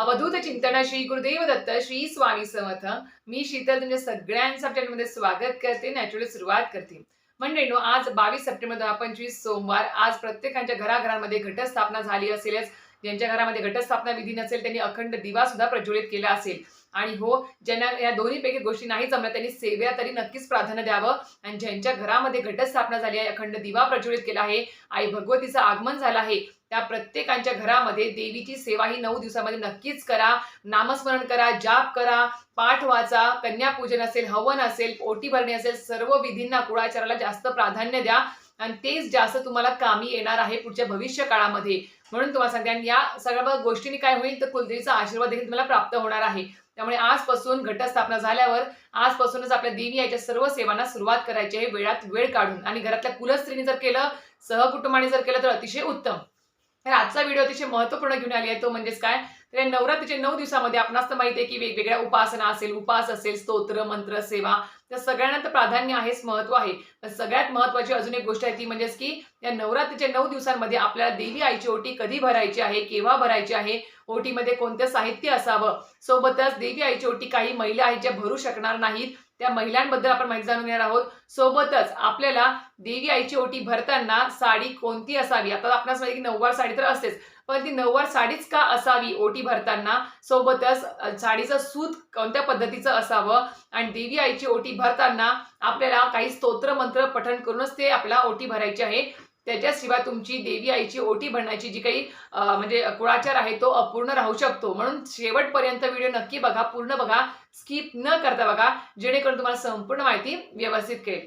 अवधूत चिंतन श्री गुरुदेव दत्त श्री स्वामी समर्थ. मी शीतल तुमच्या सगळ्यांचं चॅनलमध्ये स्वागत करते नॅचरली सुरुवात करते. मंडळीनो आज बावीस सप्टेंबर दोन हजार पंचवीस सोमवार आज प्रत्येकाच्या घराघरांमध्ये घटस्थापना झाली असेलच. ज्यांच्या घरामध्ये घटस्थापना विधी नसेल त्यांनी अखंड दिवा सुद्धा प्रज्वलित केला असेल. आणि हो ज्यांना या दोन्हीपैकी गोष्टी नाही जमल्या त्यांनी सेव्या तरी नक्कीच प्राधान्य द्यावं. आणि ज्यांच्या घरामध्ये घटस्थापना झाली आहे अखंड दिवा प्रज्वलित केला आहे आई भगवतीचं आगमन झालं आहे त्या प्रत्येकांच्या घरामध्ये देवीची सेवा ही नऊ दिवसामध्ये नक्कीच करा. नामस्मरण करा जाप करा पाठ वाचा कन्यापूजन असेल हवन असेल ओटी भरणी असेल सर्व विधींना कुळाचाराला जास्त प्राधान्य द्या. आणि तेच जास्त तुम्हाला कामी येणार आहे पुढच्या भविष्य काळामध्ये. म्हणून तुम्हाला सांगते आणि या सगळ्या गोष्टींनी काय होईल तर कुलदेवीचा आशीर्वाद देखील तुम्हाला प्राप्त होणार आहे. त्यामुळे आजपासून घटस्थापना झाल्यावर आजपासूनच आपल्या देवी याच्या सर्व सेवांना सुरुवात करायची आहे. वेळात वेळ काढून. आणि घरातल्या कुलस्त्रीने जर केलं सहकुटुंबाने जर केलं तर अतिशय उत्तम. तर आजचा व्हिडिओ अतिशय महत्त्वपूर्ण घेऊन आली आहे. तो म्हणजेच काय? तर नवरात्रीचे नवरात्रीच्या नऊ दिवसामध्ये आपणास तर माहिती आहे की वेगवेगळ्या उपासना असेल उपास असेल स्तोत्र मंत्र सेवा त्या सगळ्यांना तर प्राधान्य आहेच महत्त्व आहे. पण सगळ्यात महत्वाची अजून एक गोष्ट आहे ती म्हणजेच की या नवरात्रीच्या नऊ दिवसांमध्ये आपल्याला देवी आईची ओटी कधी भरायची आहे केव्हा भरायची आहे ओटीमध्ये कोणतं साहित्य असावं? सोबतच देवी आईची ओटी काही महिला आहेत ज्या भरू शकणार नाहीत. त्या महिलांबद्दल आपण माहिती जाणून घेणार आहोत. सोबतच आपल्याला देवी आईची ओटी भरताना साडी कोणती असावी? आता आपणास माहिती की नऊवार साडी तर असतेच. पण ती नऊवार साडीच का असावी? ओटी भरताना सोबतच अ, साडीचं सूत कोणत्या पद्धतीचं असावं? आणि देवी आईची ओटी भरताना आपल्याला काही स्तोत्र मंत्र पठण करूनच ते आपल्याला ओटी भरायची आहे. त्याच्याशिवाय तुमची देवी आईची ओटी भरण्याची जी काही म्हणजे कुळाचार आहे तो अपूर्ण राहू शकतो. म्हणून शेवटपर्यंत व्हिडिओ नक्की बघा पूर्ण बघा स्किप न करता बघा जेणेकरून तुम्हाला संपूर्ण माहिती व्यवस्थित कळेल.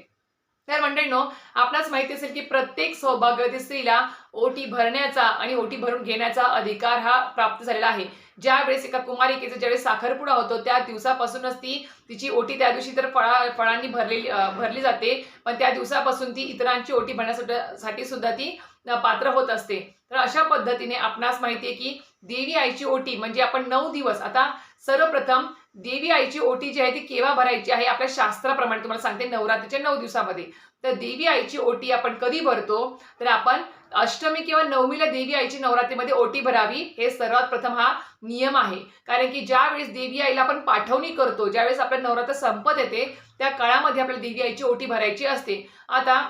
तर मंडळींनो आपणास माहिती असेल की प्रत्येक सौभाग्यवती स्त्रीला ओटी भरण्याचा आणि ओटी भरून घेण्याचा अधिकार हा प्राप्त झालेला आहे. ज्यावेळेस एका कुमारिकेचा ज्यावेळेस साखरपुडा होतो त्या दिवसापासूनच ती तिची ओटी त्या दिवशी तर फळा फळांनी भरलेली भरली जाते. पण त्या दिवसापासून ती इतरांची ओटी भरण्यासाठी साठी सुद्धा ती पात्र होत असते. तर अशा पद्धतीने आपणास माहिती आहे की देवी आईची ओटी म्हणजे आपण नऊ दिवस आता सर्वप्रथम देवी आईची ओटी जी आहे ती केव्हा भरायची आहे? आपल्या शास्त्राप्रमाणे तुम्हाला सांगते नवरात्रीच्या नऊ दिवसामध्ये. तर देवी आईची ओटी आपण कधी भरतो? तर आपण अष्टमी किंवा नवमीला देवी आईची नवरात्रीमध्ये ओटी भरावी. हे सर्वात प्रथम हा नियम आहे. कारण की ज्यावेळेस देवी आईला आपण पाठवणी करतो ज्यावेळेस आपल्या नवरात्र संपत येते त्या काळामध्ये आपल्याला देवी आईची ओटी भरायची असते. आता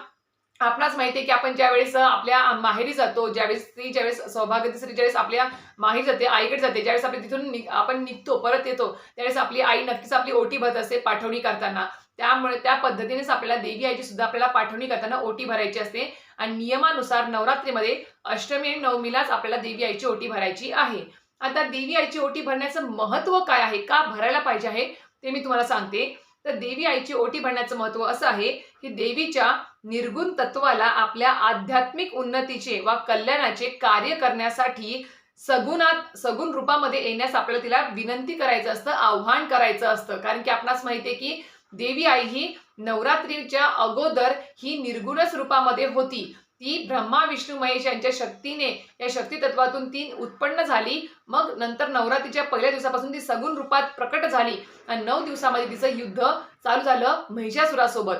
आपणास माहिती आहे की आपण ज्यावेळेस आपल्या माहेरी जातो ज्यावेळेस ती ज्यावेळेस सौभाग्य स्त्री ज्यावेळेस आपल्या माहेरी जाते आईकडे जाते ज्यावेळेस आपण तिथून निघ- आपण निघतो परत येतो त्यावेळेस आपली आई नक्कीच आपली ओटी भरत असते पाठवणी करताना. त्यामुळे त्या पद्धतीनेच आपल्याला देवी आईची सुद्धा आपल्याला पाठवणी करताना ओटी भरायची असते आणि नियमानुसार नवरात्रीमध्ये अष्टमी आणि नवमीलाच आपल्याला देवी आईची ओटी भरायची आहे. आता देवी आईची ओटी भरण्याचं महत्त्व काय आहे? का भरायला पाहिजे आहे? ते मी तुम्हाला सांगते. तर देवी आईची ओटी भरण्याचं महत्त्व असं आहे की देवीच्या निर्गुण तत्वाला आपल्या आध्यात्मिक उन्नतीचे वा कल्याणाचे कार्य करण्यासाठी सगुणात सगुण रूपामध्ये येण्यास आपल्याला तिला विनंती करायचं असतं आव्हान करायचं असतं. कारण की आपणास माहिती आहे की देवी आई ही नवरात्रीच्या अगोदर ही निर्गुणच रूपामध्ये होती. ती ब्रह्मा विष्णू महेश यांच्या शक्तीने या शक्ती तत्वातून ती उत्पन्न झाली. मग नंतर नवरात्रीच्या पहिल्या दिवसापासून ती सगुण रूपात प्रकट झाली. आणि नऊ दिवसामध्ये तिचं युद्ध चालू झालं महिषासुरासोबत.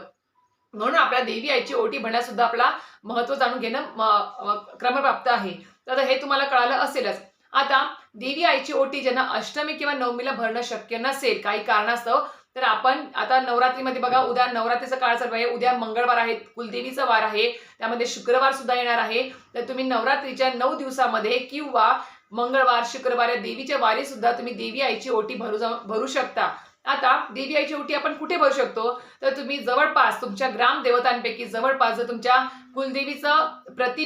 म्हणून आपल्या देवी आईची ओटी भरण्यास सुद्धा आपला महत्त्व जाणून घेणं क्रमप्राप्त आहे. तर हे तुम्हाला कळालं असेलच. आता देवी आईची ओटी ज्यांना अष्टमी किंवा नवमीला भरणं शक्य नसेल काही कारणास्तव तर आपण आता नवरात्रीमध्ये बघा उद्या नवरात्रीचा काळ चालू आहे उद्या मंगळवार आहे कुलदेवीचा वार आहे त्यामध्ये शुक्रवार सुद्धा येणार आहे. तर तुम्ही नवरात्रीच्या नऊ दिवसामध्ये किंवा मंगळवार शुक्रवार या देवीच्या वारी सुद्धा तुम्ही देवी आईची ओटी भरू जाऊ भरू शकता. आता देवी आईची ओटी आपण कुठे भरू शकतो? तर तुम्ही जवळपास तुमच्या ग्राम देवतांपैकी जवळपास जर तुमच्या कुलदेवीचं प्रति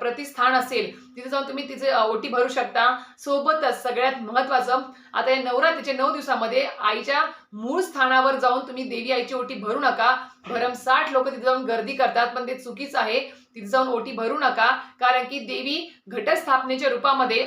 प्रतिस्थान असेल तिथे जाऊन तुम्ही तिचे ओटी भरू शकता. सोबतच सगळ्यात महत्वाचं आता या नवरात्रीच्या नऊ दिवसामध्ये आईच्या मूळ स्थानावर जाऊन तुम्ही देवी आईची ओटी भरू नका. भरमसाठ लोक तिथे जाऊन गर्दी करतात पण ते चुकीचं आहे. तिथे जाऊन ओटी भरू नका कारण की देवी घटस्थापनेच्या रूपामध्ये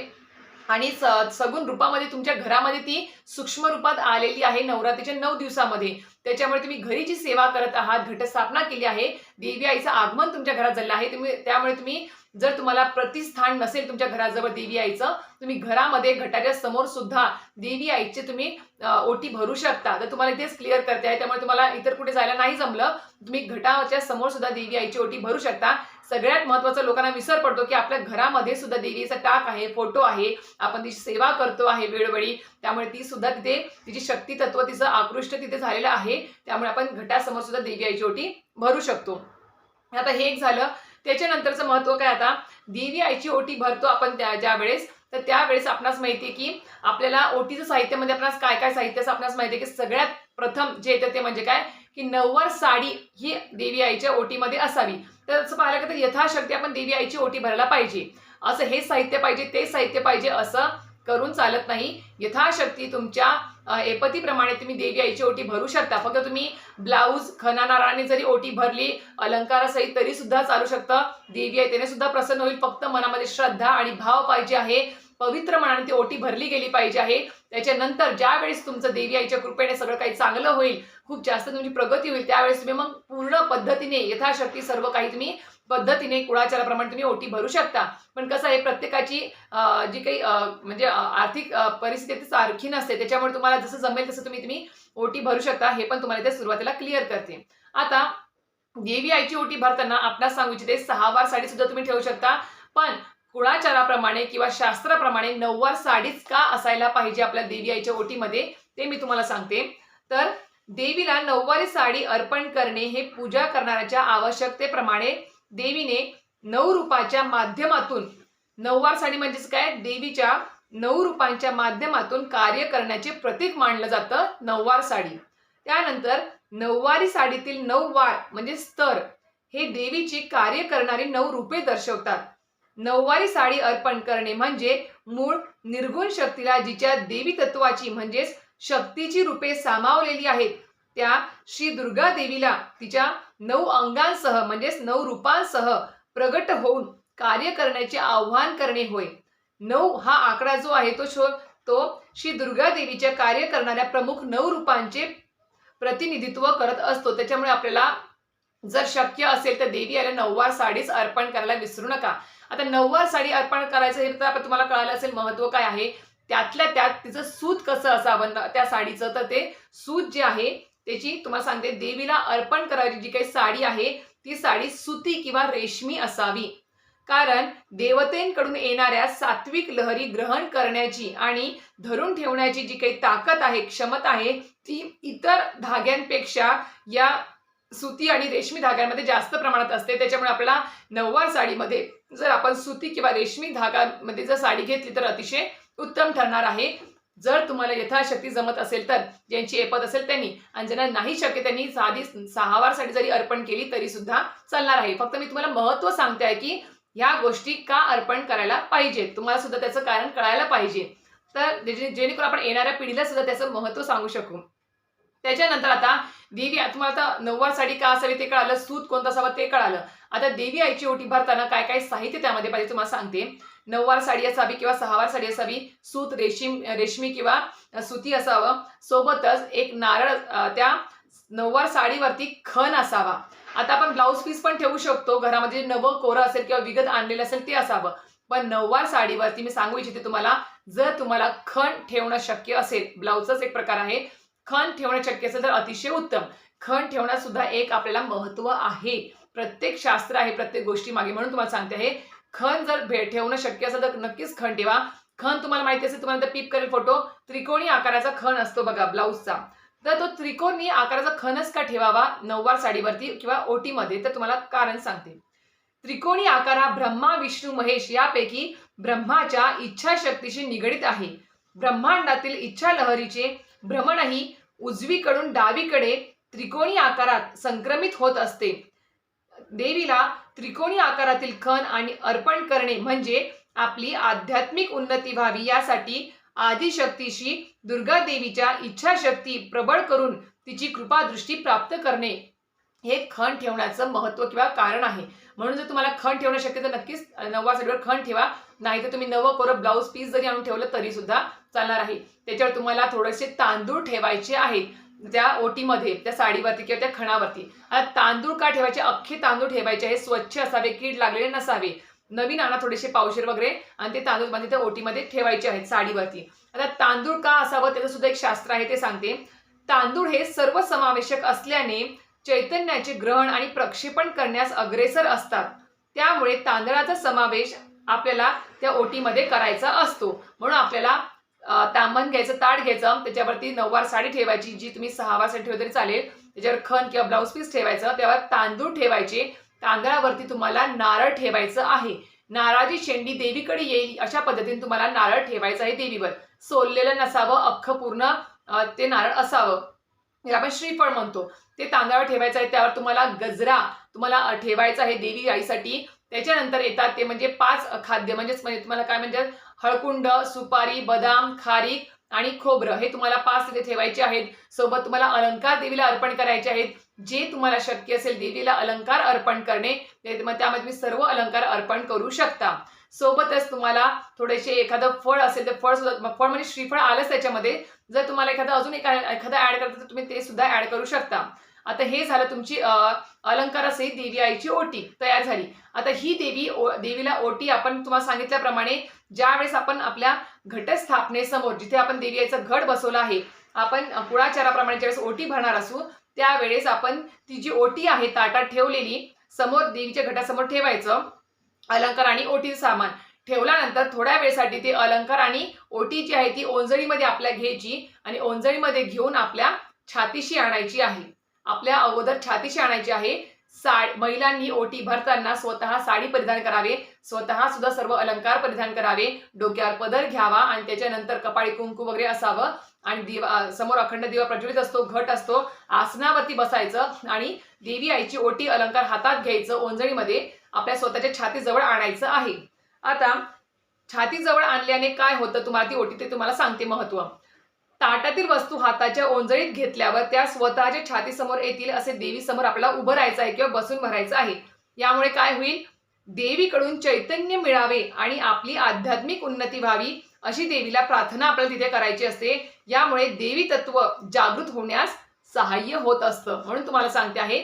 आणि सगुण रूपामध्ये तुमच्या घरामध्ये ती सूक्ष्म रूपात आलेली आहे नवरात्रीच्या नऊ दिवसामध्ये. त्याच्यामुळे तुम्ही घरी जी सेवा करत आहात घटस्थापना केली आहे देवी आईचं आगमन तुमच्या घरात झालं आहे तुम्ही त्यामुळे तुम्ही जर तुम्हाला प्रतिस्थान नसेल तुमच्या घराजवळ देवी आईचं तुम्ही घरामध्ये घटाच्या समोर सुद्धा देवी आईचे तुम्ही ओटी भरू शकता. तर तुम्हाला इथेच क्लिअर करते आहे त्यामुळे तुम्हाला इतर कुठे जायला नाही जमलं तुम्ही घटाच्या समोर सुद्धा देवी आईची ओटी भरू शकता. सगळ्यात महत्वाचं लोकांना विसर पडतो की आपल्या घरामध्ये सुद्धा देवीचा टाक आहे फोटो आहे. आपण तिची सेवा करतो आहे वेळोवेळी. त्यामुळे ती सुद्धा तिथे तिची शक्ती तत्व तिचं आकृष्ट तिथे झालेलं आहे. त्यामुळे आपण घटासमोर सुद्धा देवी आईची ओटी भरू शकतो. आता हे एक झालं. त्याच्यानंतरचं महत्त्व काय आता? देवी आईची ओटी भरतो आपण त्या ज्या वेळेस तर त्यावेळेस आपणास माहिती आहे की आपल्याला ओटीचं साहित्यामध्ये म्हणजे आपणास काय काय साहित्याचं आपणास माहिती आहे की सगळ्यात प्रथम जे येतं ते म्हणजे काय? की नववार साडी ही देवी आईच्या ओटीमध्ये असावी. तर असं पाहायला गेलं तर यथाशक्ती आपण देवी आईची ओटी भरायला पाहिजे. असं हे साहित्य पाहिजे ते साहित्य पाहिजे असं करून चालत नाही. यथाशक्ती तुमच्या एपतीप्रमाणे तुम्ही देवी आईची ओटी भरू शकता. फक्त तुम्ही ब्लाऊज खणानाराने जरी ओटी भरली अलंकारासहित तरी सुद्धा चालू शकतं. देवी आई त्याने सुद्धा प्रसन्न होईल. फक्त मनामध्ये श्रद्धा आणि भाव पाहिजे आहे. पवित्र मनाने ती ओटी भरली गेली पाहिजे आहे. त्याच्यानंतर ज्यावेळेस तुमचं देवी आईच्या कृपेने सगळं काही चांगलं होईल खूप जास्त तुमची प्रगती होईल त्यावेळेस तुम्ही मग पूर्ण पद्धतीने यथाशक्ती सर्व काही तुम्ही पद्धतीने कुळाचाराप्रमाणे तुम्ही ओटी भरू शकता. पण कसं आहे प्रत्येकाची जी काही म्हणजे आर्थिक परिस्थिती सारखी नसते. त्याच्यामुळे तुम्हाला जसं जमेल तसं तुम्ही तुम्ही ओटी भरू शकता. हे पण तुम्हाला इथे सुरुवातीला क्लिअर करते. आता देवी आईची ओटी भरताना आपणास सांगू इच्छिते सहा वार साडी सुद्धा तुम्ही ठेवू शकता. पण कुळाचाराप्रमाणे किंवा शास्त्राप्रमाणे नऊवार साडीच का असायला पाहिजे आपल्या देवी आईच्या ओटीमध्ये ते मी तुम्हाला सांगते. तर देवीला नऊवारी साडी अर्पण करणे हे पूजा करणाऱ्याच्या आवश्यकतेप्रमाणे देवीने नऊ रूपाच्या माध्यमातून नऊवार साडी म्हणजेच काय? देवीच्या नऊ रूपांच्या माध्यमातून कार्य करण्याचे प्रतीक मानलं जातं नऊवार साडी. त्यानंतर नऊवारी साडीतील नऊ वार म्हणजे स्तर हे देवीची कार्य करणारी नऊ रूपे दर्शवतात. नऊवारी साडी अर्पण करणे म्हणजे मूळ निर्गुण शक्तीला जिच्या देवी तत्वाची म्हणजेच शक्तीची रूपे सामावलेली आहेत त्या श्री दुर्गा देवीला तिच्या नऊ अंगांसह म्हणजेच नऊ रूपांसह प्रगट होऊन कार्य करण्याचे आव्हान करणे होय. नऊ हा आकडा जो आहे तो शो तो श्री दुर्गा देवीच्या कार्य करणाऱ्या प्रमुख नऊ रूपांचे प्रतिनिधित्व करत असतो. त्याच्यामुळे आपल्याला जर शक्य असेल तर देवी आल्या नऊवार साडीच अर्पण करायला विसरू नका. आता नऊवार साडी अर्पण करायचं हे तर आपण तुम्हाला कळालं असेल महत्त्व काय आहे. त्यातल्या त्यात तिचं सूत कसं असावं? त्या साडीचं तर ते सूत जे आहे त्याची तुम्हाला सांगते देवीला अर्पण करायची जी काही साडी आहे ती साडी सुती किंवा रेशमी असावी. कारण देवतेंकडून येणाऱ्या सात्विक लहरी ग्रहण करण्याची आणि धरून ठेवण्याची जी काही ताकद आहे क्षमता आहे ती इतर धाग्यांपेक्षा या सुती आणि रेशमी धाग्यांमध्ये जास्त प्रमाणात असते. त्याच्यामुळे आपल्याला नऊवार साडीमध्ये जर आपण सुती किंवा रेशमी धागामध्ये जर साडी घेतली तर अतिशय उत्तम ठरणार आहे. जर तुम्हाला यथाशक्ती जमत असेल तर ज्यांची एपत असेल त्यांनी आणि ज्यांना नाही शक्य त्यांनी साधी सहावार साडी जरी अर्पण केली तरी सुद्धा चालणार आहे. फक्त मी तुम्हाला महत्त्व सांगते आहे की ह्या गोष्टी का अर्पण करायला पाहिजेत? तुम्हाला सुद्धा त्याचं कारण कळायला पाहिजे. तर जेणेकरून आपण येणाऱ्या पिढीला सुद्धा त्याचं महत्त्व सांगू शकू. त्याच्यानंतर आता देवी तुम्हाला आता नऊवार साडी का असावी ते कळालं सूत कोणतं असावं ते कळालं. आता देवी आईची ओटी भरताना काय काय साहित्य त्यामध्ये पाहिजे तुम्हाला सांगते. नऊवार साडी असावी किंवा सहावार साडी असावी सूत रेशीम रेशमी किंवा सुती असावं. सोबतच एक नारळ त्या नऊवार साडीवरती खण असावा. आता आपण ब्लाऊज पीस पण ठेवू शकतो. घरामध्ये नवं कोरं असेल किंवा विगत आणलेलं असेल ते असावं. पण नऊवार साडीवरती मी सांगू इच्छिते तुम्हाला जर तुम्हाला खण ठेवणं शक्य असेल ब्लाऊजचाच एक प्रकार आहे. खण ठेवणं शक्य असेल तर अतिशय उत्तम. खण ठेवण्यात सुद्धा एक आपल्याला महत्त्व आहे. प्रत्येक शास्त्र आहे प्रत्येक गोष्टी मागे म्हणून तुम्हाला सांगते आहे. खण जर भेट ठेवणं शक्य असेल तर नक्कीच खण ठेवा. खण तुम्हाला माहिती असेल तुम्हाला तर पीप करेल फोटो त्रिकोणी आकाराचा खण असतो बघा ब्लाऊजचा. तर तो त्रिकोणी आकाराचा खणच का ठेवावा? नऊवार साडीवरती किंवा ओटीमध्ये? तर तुम्हाला कारण सांगते. त्रिकोणी आकार हा ब्रह्मा विष्णू महेश यापैकी ब्रह्माच्या इच्छाशक्तीशी निगडित आहे. ब्रह्मांडातील इच्छा लहरीचे भ्रमणही उजवीकडून डावीकडे त्रिकोणी आकारात संक्रमित होत असते. देवीला त्रिकोणी आकारातील खण आणि अर्पण करणे म्हणजे आपली आध्यात्मिक उन्नती व्हावी यासाठी आदिशक्तीशी दुर्गा देवीच्या इच्छाशक्ती प्रबळ करून तिची कृपादृष्टी प्राप्त करणे हे खण ठेवण्याचं महत्त्व किंवा कारण आहे. म्हणून जर तुम्हाला खण ठेवणं शक्य तर नक्कीच नववा साडीवर खण ठेवा. नाही तर तुम्ही नवं परत ब्लाऊज पीस जरी आणून ठेवलं तरी सुद्धा चालणार आहे. त्याच्यावर तुम्हाला थोडेसे तांदूळ ठेवायचे आहेत. त्या ओटीमध्ये त्या साडीवरती किंवा त्या खणावरती. आता तांदूळ का ठेवायचे? अख्खे तांदूळ ठेवायचे आहे. स्वच्छ असावे कीड लागलेले नसावे. नवीन आणा थोडेसे पावशेर वगैरे आणि ते तांदूळ म्हणजे त्या ओटीमध्ये ठेवायचे आहेत साडीवरती. आता तांदूळ का असावं? त्याचं सुद्धा एक शास्त्र आहे ते सांगते. तांदूळ हे सर्व समावेशक असल्याने चैतन्याचे ग्रहण आणि प्रक्षेपण करण्यास अग्रेसर असतात. त्यामुळे तांदळाचा समावेश आपल्याला त्या ओटीमध्ये करायचा असतो. म्हणून आपल्याला तांबण घ्यायचं ताट घ्यायचं त्याच्यावरती नऊवार साडी ठेवायची जी तुम्ही सहावार साडी ठेवली तरी चालेल. त्याच्यावर खण किंवा ब्लाऊज पीस ठेवायचं त्यावर तांदूळ ठेवायचे. तांदळावरती तुम्हाला नारळ ठेवायचं आहे. नारळाची शेंडी देवीकडे येईल अशा पद्धतीने तुम्हाला नारळ ठेवायचं आहे देवीवर. सोललेलं नसावं अख्खं पूर्ण ते नारळ असावं. आपण श्रीफळ म्हणतो. ते तांदळावर ठेवायचं आहे त्यावर तुम्हाला गजरा तुम्हाला ठेवायचा आहे देवी आईसाठी. त्याच्यानंतर येतात ते म्हणजे पाच खाद्य. म्हणजेच म्हणजे तुम्हाला काय म्हणजे हळकुंड सुपारी बदाम खारीक आणि खोबरं. हे तुम्हाला पाच तिथे ठेवायचे आहेत. सोबत तुम्हाला अलंकार देवीला अर्पण करायचे आहेत. जे तुम्हाला शक्य असेल देवीला अलंकार अर्पण करणे मग त्यामध्ये तुम्ही सर्व अलंकार अर्पण करू शकता. सोबतच तुम्हाला थोडेसे एखादं फळ असेल तर फळ सुद्धा फळ म्हणजे श्रीफळ आलंच त्याच्यामध्ये. जर तुम्हाला एखादं अजून एक एखादं ऍड करायचं तर तुम्ही ते सुद्धा ऍड करू शकता. आता हे झालं तुमची अलंकारासहित देवी आईची ओटी तयार झाली. आता ही देवी ओ- देवीला ओटी आपण तुम्हाला सांगितल्याप्रमाणे ज्या वेळेस आपण आपल्या घटस्थापनेसमोर जिथे आपण देवी आईचं घट बसवलं आहे आपण कुळाचाराप्रमाणे ज्यावेळेस ओटी भरणार असू त्यावेळेस आपण ती जी ओटी आहे ताटात ठेवलेली समोर देवीच्या घटासमोर ठेवायचं अलंकार आणि ओटी सामान ठेवल्यानंतर थोड्या वेळेसाठी ते अलंकार आणि ओटी जी आहे ती ओंजळीमध्ये आपल्या घ्यायची आणि ओंजळीमध्ये घेऊन आपल्या छातीशी आणायची आहे. आपल्या अगोदर छातीशी आणायची आहे. साड महिलांनी ओटी भरताना स्वतः साडी परिधान करावे. स्वतः सुद्धा सर्व अलंकार परिधान करावे. डोक्यावर पदर घ्यावा आणि त्याच्यानंतर कपाळी कुंकू वगैरे असावं. आणि दिवा समोर अखंड दिवा प्रज्वलित असतो घट असतो. आसनावरती बसायचं आणि देवी आईची ओटी अलंकार हातात घ्यायचं ओंजळीमध्ये आपल्या स्वतःच्या छातीजवळ आणायचं आहे. आता छातीजवळ आणल्याने काय होतं तुम्हाला? ती ओटी ते तुम्हाला सांगते महत्त्व. ताटातील वस्तू हाताच्या ओंजळीत घेतल्यावर त्या स्वतःच्या छातीसमोर येतील असे देवी समोर आपल्याला उभं राहायचं आहे किंवा बसून भरायचं आहे. यामुळे काय होईल? देवीकडून चैतन्य मिळावे आणि आपली आध्यात्मिक उन्नती व्हावी अशी देवीला प्रार्थना आपल्याला तिथे करायची असते. यामुळे देवी तत्व जागृत होण्यास सहाय्य होत असतं. म्हणून तुम्हाला सांगते आहे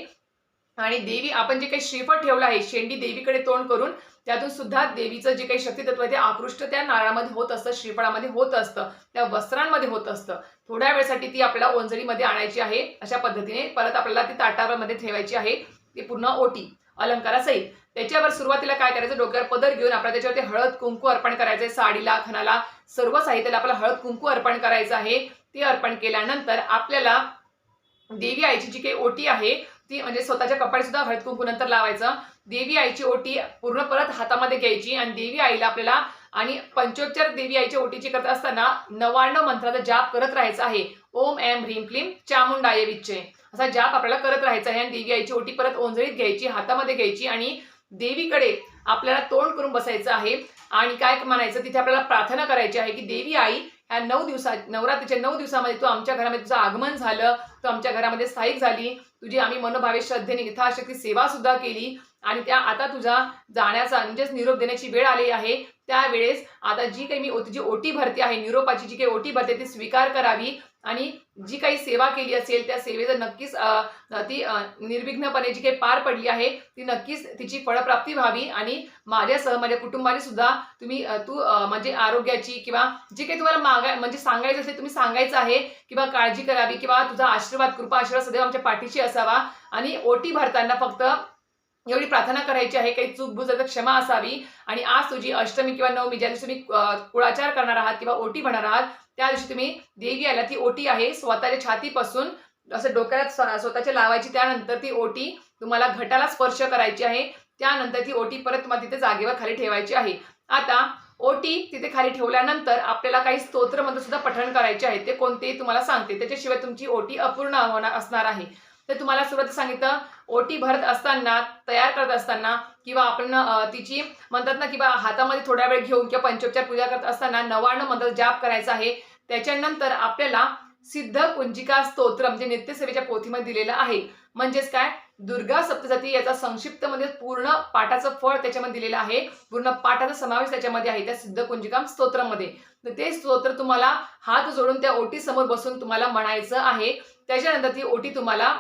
आणि देवी आपण जे काही श्रीफळ ठेवलं आहे शेंडी देवीकडे तोंड करून त्यातून सुद्धा देवीचं जे काही शक्तितत्व आहे ते आकृष्ट त्या नारळामध्ये होत असतं श्रीफळामध्ये होत असतं त्या वस्त्रांमध्ये होत असतं. थोड्या वेळसाठी ती आपल्याला ओंजळीमध्ये आणायची आहे अशा पद्धतीने परत आपल्याला ती ताटावरमध्ये ठेवायची आहे ती पूर्ण ओटी अलंकारासहित. त्याच्यावर सुरुवातीला काय करायचं डोक्यावर पदर घेऊन आपल्याला त्याच्यावरती हळद कुंकू अर्पण करायचंय साडीला खणाला सर्व साहित्याला आपल्याला हळद कुंकू अर्पण करायचं आहे. ते अर्पण केल्यानंतर आपल्याला देवी आईची जी काही ओटी आहे ती म्हणजे स्वतःच्या कपाळी सुद्धा हळद कुंकू नंतर लावायचं. देवी आईची ओटी पूर्ण परत हातामध्ये घ्यायची आणि देवी आईला आपल्याला आणि पंचोच्चार देवी आईच्या ओटीची करत असताना नव्याण्णव मंत्राचा जाप करत राहायचा आहे. ओम एम ह्रीम क्लीम चामुंडाय विच्चे. असा जाप आपल्याला करत राहायचा आहे आणि देवी आईची ओटी परत ओंजळीत घ्यायची हातामध्ये घ्यायची आणि देवीकडे आपल्याला तोंड करून बसायचं आहे. आणि काय म्हणायचं? तिथे आपल्याला प्रार्थना करायची आहे की देवी आई ह्या नऊ दिवसा नवरात्रीच्या नऊ दिवसामध्ये तू आमच्या घरामध्ये तुझं आगमन झालं तू आमच्या घरामध्ये स्थायिक झाली तुझी आम्ही मनोभावे श्रद्धेने यथाशक्ती सेवा सुद्धा केली आणि त्या आता तुझा जाण्याचा म्हणजेच निरोप देण्याची वेळ आली आहे. त्यावेळेस आता जी काही मी ओ- ओटी भरते आहे निरोपाची जी काही ओटी भरते ती स्वीकार करावी. आणि जी काही सेवा केली असेल त्या सेवेचं नक्कीच ती निर्विघ्नपणे जी काही पार पडली आहे ती नक्कीच तिची फळप्राप्ती व्हावी. आणि माझ्यासह माझ्या कुटुंबाने सुद्धा तुम्ही तू म्हणजे आरोग्याची किंवा जे काही तुम्हाला मागाय म्हणजे सांगायचं असेल तुम्ही सांगायचं आहे किंवा काळजी करावी किंवा तुझा आशीर्वाद कृपा आशीर्वाद सदैव आमच्या पाठीशी असावा. आणि ओटी भरताना फक्त एवढी प्रार्थना करायची आहे काही चूक बुज क्षमा असावी. आणि आज तुझी अष्टमी किंवा नवमी ज्या दिवशी तुम्ही कुळाचार करणार आहात किंवा ओटी भरणार आहात त्या दिवशी तुम्ही देवी आल्या ती ओटी आहे स्वतःच्या छातीपासून असं डोक्याला स्वतःच्या लावायची त्यानंतर ती ओटी तुम्हाला घटाला स्पर्श करायची आहे त्यानंतर ती ओटी परत तुम्हाला तिथे जागेवर खाली ठेवायची आहे. आता ओटी तिथे खाली ठेवल्यानंतर आपल्याला काही स्तोत्र सुद्धा पठण करायचे आहे ते कोणतेही तुम्हाला सांगते. त्याच्याशिवाय तुमची ओटी अपूर्ण होणार असणार आहे. तर तुम्हाला सुरुवात सांगितलं ओटी भरत असताना तयार करत असताना किंवा आपण तिची म्हणतात ना किंवा हातामध्ये थोड्या वेळ घेऊन किंवा पंचोपचार पूजा करत असताना नवाणं मंत्र जाप करायचा आहे. त्याच्यानंतर आपल्याला सिद्ध कुंजिका स्तोत्र म्हणजे नित्यसेवेच्या पोथीमध्ये दिलेलं आहे. म्हणजेच काय? दुर्गा सप्तशती याचा संक्षिप्त म्हणजे पूर्ण पाठाचं फळ त्याच्यामध्ये दिलेलं आहे. पूर्ण पाठाचा समावेश त्याच्यामध्ये आहे त्या सिद्ध कुंजिकाम स्तोत्रामध्ये. तर ते स्तोत्र तुम्हाला हात जोडून त्या ओटी समोर बसून तुम्हाला म्हणायचं आहे. त्याच्यानंतर ती ओटी तुम्हाला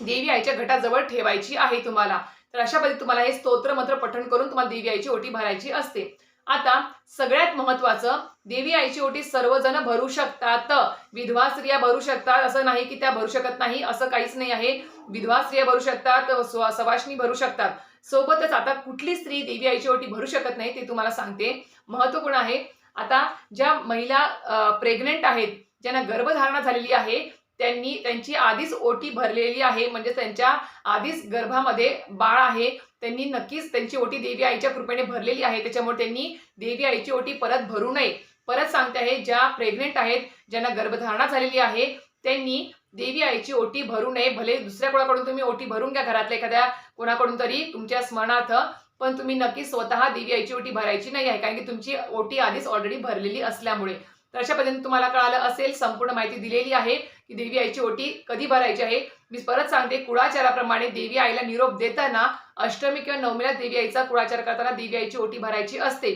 देवी आईच्या घटाजवळ ठेवायची आहे तुम्हाला. तर अशा पद्धती तुम्हाला हे स्तोत्र मंत्र पठण करून तुम्हाला देवी आईची ओटी भरायची असते. आता सगळ्यात महत्वाचं देवी आईची ओटी सर्वजण भरू शकतात. विधवा स्त्रिया भरू शकतात. असं नाही की त्या भरू शकत नाही असं काहीच नाही आहे. विधवा स्त्रिया भरू शकतात स्व- भरू शकतात. सोबतच आता कुठली स्त्री देवी आईची ओटी भरू शकत नाही ते तुम्हाला सांगते. महत्त्वपूर्ण आहे. आता ज्या महिला प्रेग्नेंट आहेत ज्यांना गर्भधारणा झालेली आहे त्यांनी त्यांची आधीच ओटी भरलेली आहे म्हणजे त्यांच्या आधीच गर्भामध्ये बाळ आहे. त्यांनी नक्कीच त्यांची ओटी देवी आईच्या कृपेने भरलेली आहे. त्याच्यामुळे त्यांनी देवी आईची ओटी परत भरू नये. परत सांगते आहे ज्या प्रेग्नेंट आहेत ज्यांना गर्भधारणा झालेली आहे त्यांनी देवी आईची ओटी भरू नये. भले दुसऱ्या कोणाकडून तुम्ही ओटी भरून घ्या घरातल्या एखाद्या कोणाकडून तरी तुमच्या स्मरणार्थ पण तुम्ही नक्की स्वतः देवी आईची ओटी भरायची नाही आहे कारण की तुमची ओटी आधीच ऑलरेडी भरलेली असल्यामुळे. तर अशा पद्धतीने तुम्हाला कळालं असेल संपूर्ण माहिती दिलेली आहे. की देवी आईची ओटी कधी भरायची आहे? मी परत सांगते कुळाचाराप्रमाणे देवी आईला निरोप देताना अष्टमी किंवा नवमीला देवी आईचा कुळाचार करताना देवी आईची ओटी भरायची असते.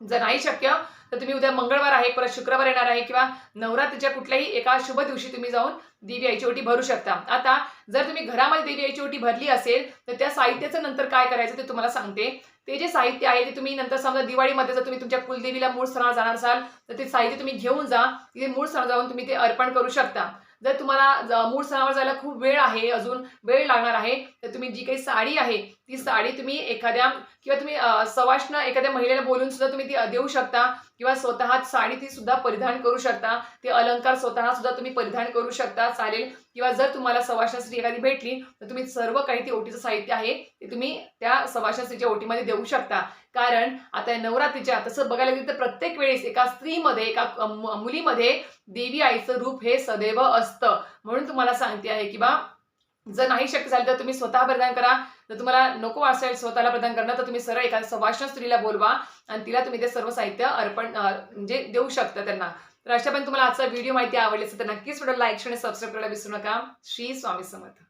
जर नाही शक्य तर तुम्ही उद्या मंगळवार आहे परत शुक्रवार येणार आहे किंवा नवरात्रीच्या कुठल्याही एका शुभ दिवशी तुम्ही जाऊन देवी आईची ओटी भरू शकता. आता जर तुम्ही घरामध्ये देवी आईची ओटी भरली असेल तर त्या साहित्याचं नंतर काय करायचं ते तुम्हाला सांगते. ते जे साहित्य आहे ते तुम्ही नंतर समजा दिवाळीमध्ये जर तुम्ही तुमच्या कुलदेवीला मूळ सणाला जाणार असाल तर ते साहित्य तुम्ही घेऊन जा. तिथे मूळ सणाला जाऊन तुम्ही ते अर्पण करू शकता. जर तुम्हाला ज- मूळ सणावर जायला खूप वेळ आहे अजून वेळ लागणार आहे तर तुम्ही जी काही साडी आहे ती साडी तुम्ही एखाद्या किंवा तुम्ही सवाष्ण एखाद्या महिलेला बोलून सुद्धा तुम्ही ती देऊ शकता किंवा स्वतः साडी ती सुद्धा परिधान करू शकता ते अलंकार स्वतः सुद्धा तुम्ही परिधान करू शकता चालेल. किंवा जर तुम्हाला सवाष्ण स्त्री एखादी भेटली तर तुम्ही सर्व काही ती ओटीचं साहित्य आहे ते तुम्ही त्या सवाष्ण स्त्रीच्या ओटीमध्ये देऊ शकता. कारण आता या नवरात्रीच्या तसं बघायला गेलं तर प्रत्येक वेळेस एका स्त्रीमध्ये एका मुलीमध्ये देवी आईचं रूप हे सदैव असतं. म्हणून तुम्हाला सांगते आहे की बा जर नाही शक्य झालं तर तुम्ही स्वतः प्रदान करा. जर तुम्हाला नको असेल स्वतःला प्रदान करणं तर तुम्ही सरळ एखाद्या सवाष्ण स्त्रीला बोलवा आणि तिला तुम्ही ते सर्व साहित्य अर्पण म्हणजे देऊ शकता त्यांना. तर अशा पण तुम्हाला आजचा व्हिडिओ माहिती आवडली असेल तर नक्कीच व्हिडिओ लाईक आणि सबस्क्राईब करायला विसरू नका. श्री स्वामी समर्थ.